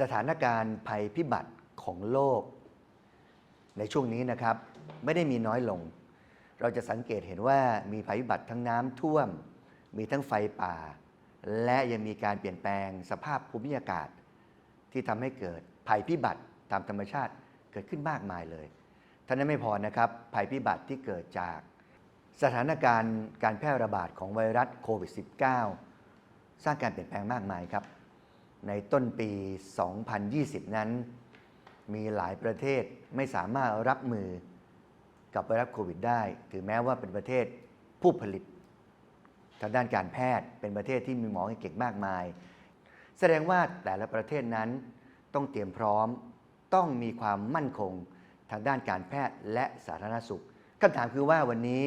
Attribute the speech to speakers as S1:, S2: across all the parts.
S1: สถานการณ์ภัยพิบัติของโลก ในช่วงนี้นะครับไม่ได้มีน้อยลง เราจะสังเกตเห็นว่ามีภัยพิบัติทั้งน้ำท่วม มีทั้งไฟป่า และยังมีการเปลี่ยนแปลงสภาพภูมิอากาศ ที่ทำให้เกิดภัยพิบัติตามธรรมชาติเกิดขึ้นมากมายเลยท่านั้นไม่พอนะครับภัยพิบัติที่เกิดจากสถานการณ์การแพร่ระบาดของไวรัสโควิด -19 สร้างการเปลี่ยนแปลงมากมายครับ ในต้นปี 2020 นั้น มีหลายประเทศไม่สามารถรับมือกับไวรัสโควิดได้ ถึงแม้ว่าเป็นประเทศผู้ผลิต ทางด้านการแพทย์เป็นประเทศที่มีหมอเก่งมากมาย แสดงว่าแต่ละประเทศนั้นต้องเตรียมพร้อม ต้องมีความมั่นคงทางด้านการแพทย์และสาธารณสุขคำถามคือว่าวันนี้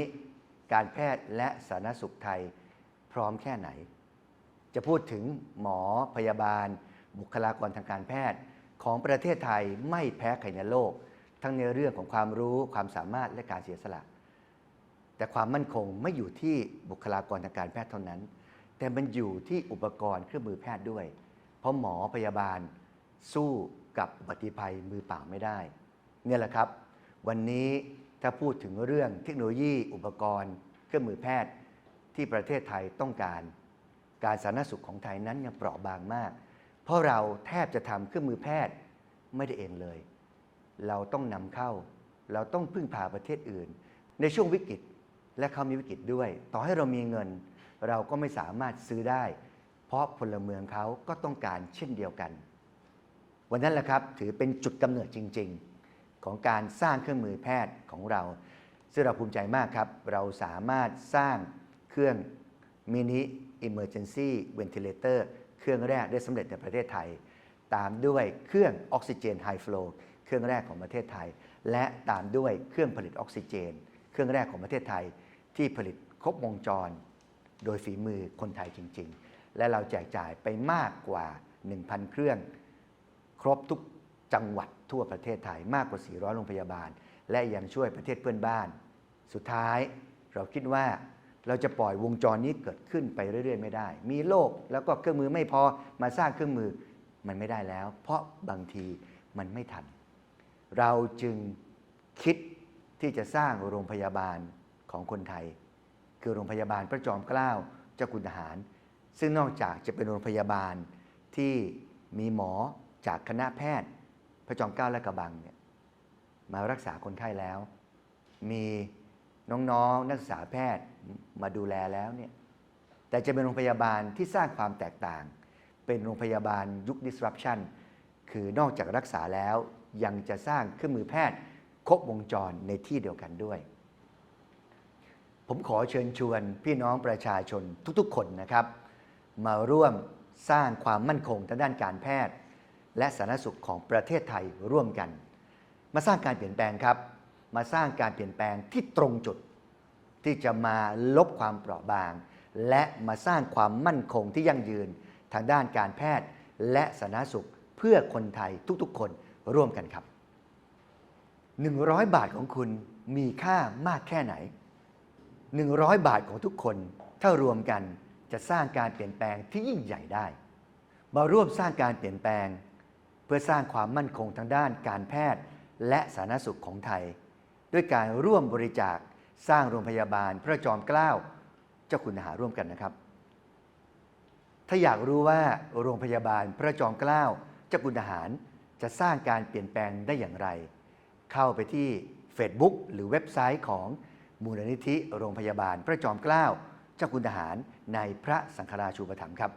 S1: การแพทย์และสาธารณสุขไทยพร้อมแค่ไหน จะพูดถึงหมอพยาบาล บุคลากรทางการแพทย์ ของประเทศไทยไม่แพ้ใครในโลก ทั้งในเรื่องของความรู้ความสามารถและการเสียสละ แต่ความมั่นคงไม่อยู่ที่บุคลากรทางการแพทย์เท่านั้น แต่มันอยู่ที่อุปกรณ์เครื่องมือแพทย์ด้วย เพราะหมอพยาบาลสู้กับอุบัติภัยมือเปล่าไม่ได้ เนี่ยแหละครับ วันนี้ถ้าพูดถึงเรื่องเทคโนโลยีอุปกรณ์ เครื่องมือแพทย์ที่ประเทศไทยต้องการ การสาธารณสุขของไทยนั้นยังเปราะบางมาก เพราะเราแทบจะทำเครื่องมือแพทย์ไม่ได้เองเลย เราต้องนำเข้า เราต้องพึ่งพาประเทศอื่น ในช่วงวิกฤตและเขามีวิกฤตด้วย ต่อให้เรามีเงิน เราก็ไม่สามารถซื้อได้ เพราะพลเมืองเขาก็ต้องการเช่นเดียวกัน วันนั้นแหละครับถือเป็นจุดกำเนิดจริง ๆ ของการสร้างเครื่องมือแพทย์ของเรา ซึ่งเราภูมิใจมากครับ เราสามารถสร้างเครื่องมินิ Emergency Ventilator เครื่องแรกได้สำเร็จในประเทศไทย ตามด้วยเครื่องออกซิเจนไฮฟลูเครื่องแรกของประเทศไทย และตามด้วยเครื่องผลิตออกซิเจน เครื่องแรกของประเทศไทยที่ผลิตครบวงจร โดยฝีมือคนไทยจริง ๆ และเราแจกจ่ายไปมากกว่า 1,000 เครื่อง ครบทุกจังหวัดทั่วประเทศไทยมากกว่า 400 โรงพยาบาล และยังช่วยประเทศเพื่อนบ้าน สุดท้ายเราคิดว่า เราจะปล่อยวงจรนี้เกิดขึ้นไปเรื่อย ๆ ไม่ได้ มีโลกแล้วก็เครื่องมือไม่พอมาสร้างเครื่องมือมันไม่ได้แล้ว เพราะบางทีมันไม่ทัน เราจึงคิดที่จะสร้างโรงพยาบาลของคนไทย คือโรงพยาบาลพระจอมเกล้าเจ้าคุณทหาร ซึ่งนอกจากจะเป็นโรงพยาบาลที่มีหมอจากคณะแพทย์ พระจอมเกล้าและกระบังเนี่ยมารักษาคนไข้แล้ว มี น้องๆนักศึกษาแพทย์มาดูแลแล้วเนี่ยแต่จะเป็นโรงพยาบาลที่สร้างความแตกต่าง เป็นโรงพยาบาลยุค disruption คือนอกจากรักษาแล้วยังจะสร้างเครื่องมือแพทย์ครบวงจรในที่เดียวกันด้วย ผมขอเชิญชวนพี่น้องประชาชนทุกๆ คนนะครับ มาร่วมสร้างความมั่นคงทางด้านการแพทย์ และสาธารณสุขของประเทศไทยร่วมกัน มาสร้างการเปลี่ยนแปลงครับ มาสร้างการเปลี่ยนแปลงที่ตรงจุด ที่จะมาลบความเปราะบาง และมาสร้างความมั่นคงที่ยั่งยืนทางด้านการแพทย์ และสาธารณสุขเพื่อคนไทยทุกๆ คนร่วมกันครับ 100 บาทของคุณมีค่ามากแค่ไหน 100 บาทของทุกคน ถ้ารวมกันจะสร้างการเปลี่ยนแปลงที่ยิ่งใหญ่ได้ มาร่วมสร้างการเปลี่ยนแปลง เพื่อสร้างความมั่นคงทางด้านการแพทย์ และสาธารณสุขของไทย ด้วยการร่วมบริจาคสร้างโรงพยาบาลพระจอมเกล้าเจ้าคุณทหารร่วมกันนะครับ ถ้าอยากรู้ว่าโรงพยาบาลพระจอมเกล้าเจ้าคุณทหารจะสร้างการเปลี่ยนแปลงได้อย่างไร เข้าไปที่ Facebook หรือเว็บไซต์ของมูลนิธิโรงพยาบาลพระจอมเกล้าเจ้าคุณทหารในพระสังฆราชูปถัมภ์ครับ